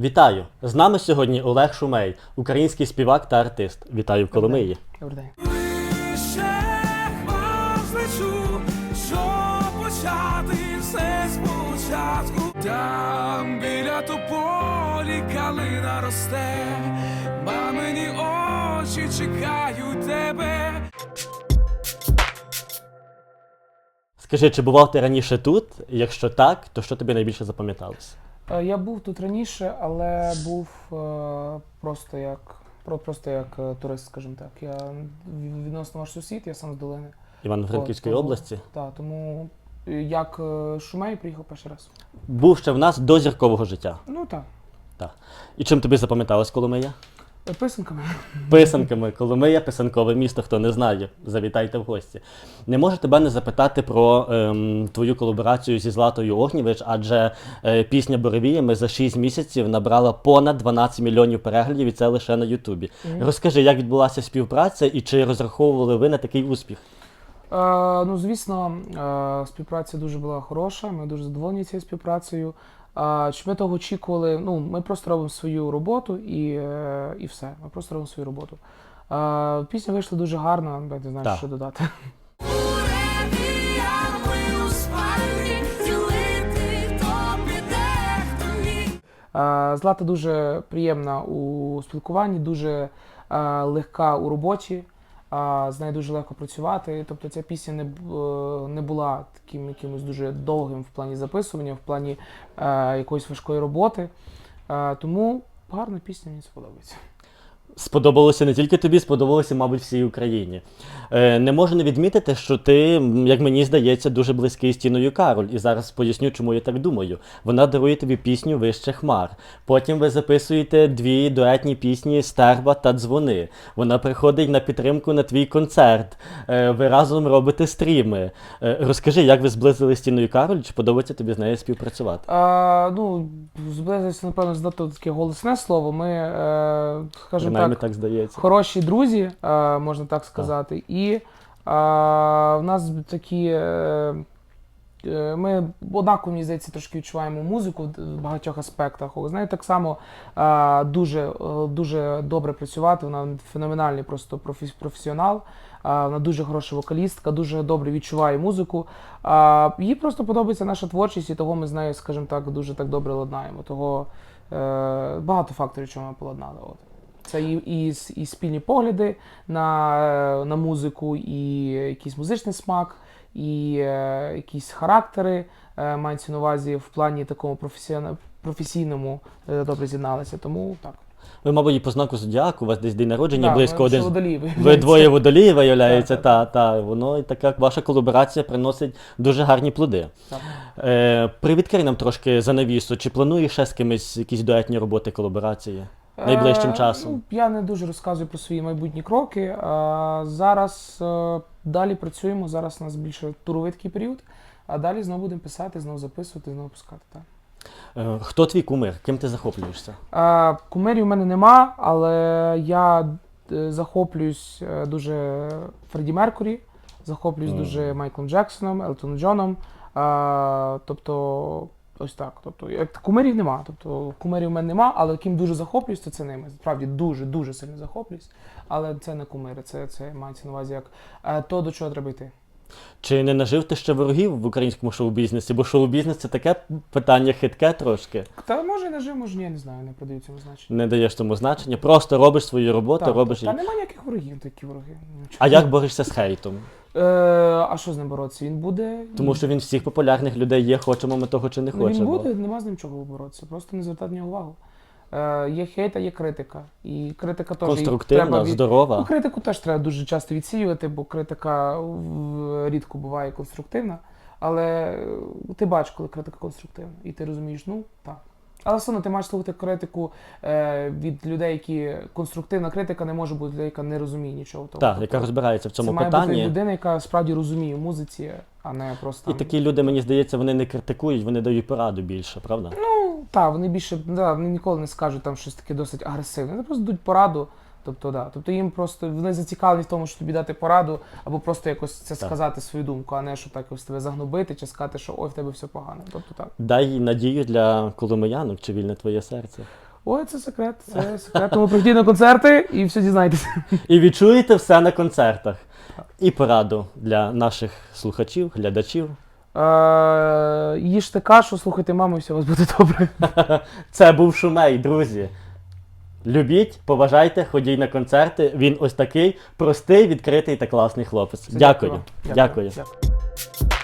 Вітаю! З нами сьогодні Олег Шумей, український співак та артист. Вітаю в Коломиї. Добрий день. Там біля тополі калина росте, мамині очі чекають тебе. Скажи, чи бував ти раніше тут? Якщо так, то що тобі найбільше запам'яталось? Е, Я був тут раніше, але був е, просто як просто як е, турист, скажімо так. Я відносно ваш сусід, я сам з долини. Івано-Франківської області. Так, тому як Шумей приїхав перший раз. Був ще в нас до зіркового життя. Ну так, Так. І чим тобі запам'яталась Коломия? Писанками. Писанками. Коломия, писанкове місто, хто не знає, завітайте в гості. Не можу тебе не запитати про ем, твою колаборацію зі Златою Огнєвич, адже е, пісня Боровіями за 6 місяців набрала понад 12 мільйонів переглядів, і це лише на Ютубі. Розкажи, як відбулася співпраця і чи розраховували ви на такий успіх? Е, ну, звісно, е, співпраця дуже була хороша. Ми дуже задоволені цією співпрацею. Чи ми того очікували? Ну, ми просто робимо свою роботу і, е, і все. Ми просто робимо свою роботу. Е, пісня вийшла дуже гарна, я не знаю, Так. що додати. Злата дуже приємна у спілкуванні, дуже е, легка у роботі. З нею дуже легко працювати. Тобто ця пісня не, е, не була таким якимось дуже довгим в плані записування, в плані е, якоїсь важкої роботи. Е, тому гарна пісня мені сподобається. Сподобалося не тільки тобі, сподобалося, мабуть, всій Україні. Е, не можу не відмітити, що ти, як мені здається, дуже близький з Тіною Кароль. І зараз поясню, чому я так думаю. Вона дарує тобі пісню Вище хмар. Потім ви записуєте дві дуетні пісні Стерва та Дзвони. Вона приходить на підтримку на твій концерт. Е, ви разом робите стріми. Е, розкажи, як ви зблизилися з Тіною Кароль, чи подобається тобі з нею співпрацювати? Е, ну, зблизився, напевно, здати таке голосне слово. Ми, е, скажімо Принаймні так, так здається. хороші друзі, е, можна так сказати. І е, в нас такі. Е, ми однаково, мені здається, трошки відчуваємо музику в багатьох аспектах. З нею так само дуже, дуже добре працювати. Вона феноменальний просто професіонал. Вона дуже хороша вокалістка, дуже добре відчуває музику. Їй просто подобається наша творчість, і того ми з нею, скажімо так, дуже так добре ладнаємо. Того багато факторів, чому ми поладнали. От. Це і, і, і спільні погляди на, на музику, і якийсь музичний смак, і е, якісь характери е, мається на увазі в плані такому професійному е, добре з'єдналися. Тому так. Ви, мабуть, і по знаку зодіаку, у вас десь день народження Да, близько один. водолії, Ви двоє водолії виявляється, Так, та, та, воно і така ваша колаборація приносить дуже гарні плоди. Так. Е, привідкрий нам трошки за навісу, чи плануєш ще з кимось якісь дуетні роботи, колаборації найближчим Е, часом? Ну, я не дуже розказую про свої майбутні кроки. Е, зараз е, далі працюємо. Зараз у нас більше туровий такий період, а далі знову будемо писати, знову записувати, знову пускати. Так. Хто твій кумир? Ким ти захоплюєшся? Кумирів у мене нема, але я захоплююсь дуже Фредді Меркурі, захоплююсь Мгм. дуже Майклом Джексоном, Елтоном Джоном. Тобто, ось так. Тобто, як кумирів нема. Тобто, кумирів в мене нема, але ким дуже захоплююсь, то це ними. Справді дуже дуже сильно захоплююсь. Але це не кумири, це, це мається на увазі як е, то, до чого треба йти. Чи не нажив ти ще ворогів в українському шоу-бізнесі? Бо шоу-бізнес це таке питання хитке трошки. Та може не жив, може ні, я не знаю, не продаю цьому значення. Не даєш тому значення. Просто робиш свою роботу, Так, робиш та її. немає ніяких ворогів, такі вороги. Ну, А як борешся з хейтом? Е, а що з ним боротися? Він буде. Тому що він всіх популярних людей є, хочемо ми того чи не ну, він хочемо. буде, нема з ним чого боротися. Просто не звертати на нього увагу. Е, є хейт, а є критика. І критика теж Конструктивна, треба від... здорова. Ну, критику теж треба дуже часто відсіювати, бо критика рідко буває конструктивна. Але е, ти бачиш, коли критика конструктивна, і ти розумієш, ну так. Але все одно ти маєш слухати критику е, від людей, які конструктивна критика не може бути людей, яка не розуміє нічого. Того. Так, Тобто яка розбирається в цьому це має бути людина, яка справді розуміє в музиці, а не просто І такі люди, мені здається, вони не критикують, вони дають пораду більше, правда? Ну, так, вони більше да, вони ніколи не скажуть там щось таке досить агресивне. Вони просто дадуть пораду. Тобто, да. тобто їм просто вони зацікавлені в тому, щоб тобі дати пораду, або просто якось це Так. сказати свою думку, а не щоб так ось тебе загнобити чи сказати, що ой, в тебе все погано. Тобто так. Дай надію для коломиянок, чи вільне твоє серце. Ой, це секрет, це секрет. Тому прийдіть на концерти і все дізнаєтеся. І відчуєте все на концертах. І пораду для наших слухачів, глядачів. Е, їжте кашу, слухайте маму, і все у вас буде добре. Це був Шумей, друзі. Любіть, поважайте, ходіть на концерти. Він ось такий простий, відкритий та класний хлопець. Дякую. Дякую. Дякую.